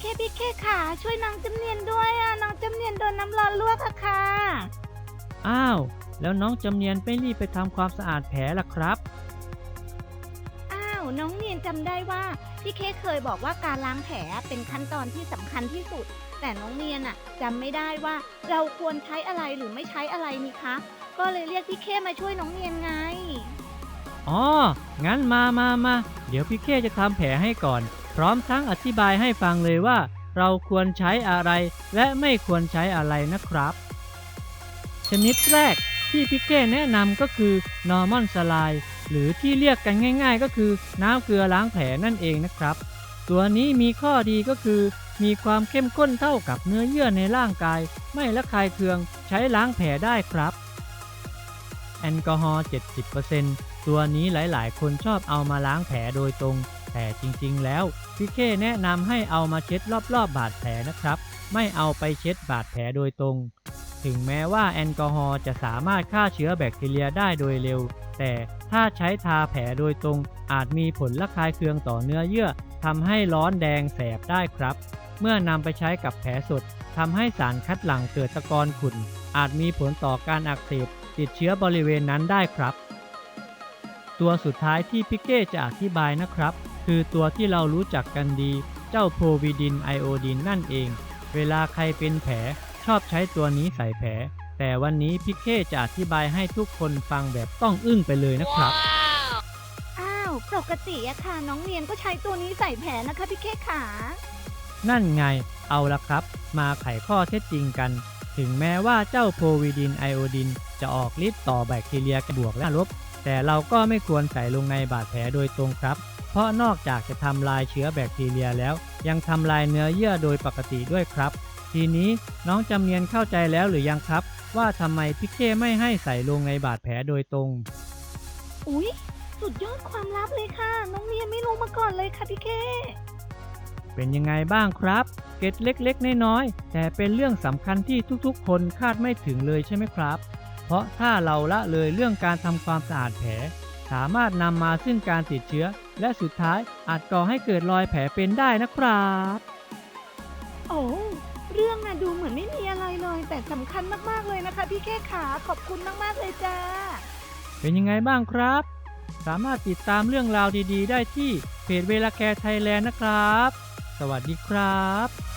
เคขาช่วยน้องจำเนียนด้วยอะน้องจำเนียนโดนน้ำร้อนลวกอะค่ะ อ้าว แล้วน้องจำเนียนไม่รีบไปทำความสะอาดแผลล่ะครับ อ้าว น้องเนียนจำได้ว่าพี่เคเคยบอกว่าการล้างแผลเป็นขั้นตอนที่สำคัญที่สุด แต่น้องเนียนอะจำไม่ได้ว่าเราควรใช้อะไรหรือไม่ใช้อะไรนี่คะ ก็เลยเรียกพี่เคมาช่วยน้องเนียนไง อ๋อ งั้นมามามา เดี๋ยวพี่เคจะทำแผลให้ก่อน พร้อมทั้งอธิบายให้ฟังเลยว่า เราควรใช้อะไรและไม่ควรใช้อะไรนะครับ ชนิดแรกที่พี่เคแนะนำก็คือ normal saline หรือที่เรียกกันง่าย ๆ ก็คือน้ำเกลือล้างแผลนั่นเองนะครับ ตัวนี้มีข้อดีก็คือ มีความเข้มข้นเท่ากับเนื้อเยื่อในร่างกาย ไม่ระคายเคืองใช้ล้างแผลได้ครับ แอลกอฮอล์ 70%ตัวนี้หลายๆ คนชอบเอามาล้างแผลโดยตรง แต่จริงๆ แล้วพี่เคแนะนำให้เอามาเช็ดรอบๆ บาดแผลนะครับ ไม่เอาไปเช็ดบาดแผลโดยตรง ถึงแม้ว่าแอลกอฮอล์จะสามารถฆ่าเชื้อแบคทีเรียได้โดยเร็ว แต่ถ้าใช้ทาแผลโดยตรง อาจมีผลระคายเคืองต่อเนื้อเยื่อทำให้ร้อนแดงแสบได้ครับ เมื่อนำไปใช้กับแผลสดทำให้สารคัดหลั่งเกิดตะกอนขุ่น อาจมีผลต่อการอักเสบติดเชื้อบริเวณนั้นได้ครับ ตัวสุดท้ายที่พิเก้จะอธิบายนะครับ คือตัวที่เรารู้จักกันดี เจ้าโพวิดินไอโอดินนั่นเอง เวลาใครเป็นแผลชอบใช้ตัวนี้ใส่แผล แต่วันนี้พิเก้จะอธิบายให้ทุกคนฟังแบบต้องอึ้งไปเลยนะครับ อ้าว ปกติอะค่ะ น้องเนียนก็ใช้ตัวนี้ใส่แผลนะคะพี่เคขา นั่นไง เอาละครับ มาไขข้อเท็จจริงกัน ถึงแม้ว่าเจ้าโพวิดินไอโอดินจะออกฤทธิ์ต่อแบคทีเรียบวกและลบ แต่เราก็ไม่ควรใส่ลงในบาดแผลโดยตรงครับเพ ราะนอกจากจะทำลายเชื้อแบคทีเรียแล้ว ยังทำลายเนื้อเยื่อโดยปกติด้วยครับ ทีนี้น้องจำเนียนเข้าใจแล้วหรือยังครับ ว่าทำไมพี่เคไม่ให้ใส่ลงในบาดแผลโดยตรง อุ๊ย สุดยอดความลับเลยค่ะ น้องเนียนไม่รู้มาก่อนเลยค่ะพี่เคเป็นยังไงบ้างครับ เกร็ดเล็กๆ น้อยๆ แต่เป็นเรื่องสำคัญที่ทุกๆ คนคาดไม่ถึงเลยใช่ไหมครับ เพราะถ้าเราละเลยเรื่องการทำความสะอาดแผล สามารถนำมาซึ่งการติดเชื้อ และสุดท้ายอาจก่อให้เกิดรอยแผลเป็นได้นะครับ โอ้เรื่องน่ะดูเหมือนไม่มีอะไรเลย แต่สำคัญมากๆเลยนะคะ พี่เคขาขอบคุณมากๆเลยจ้า เป็นยังไงบ้างครับ สามารถติดตามเรื่องราวดีๆ ได้ที่เพจเวลาแคร์ไทยแลนด์นะครับ สวัสดีครับ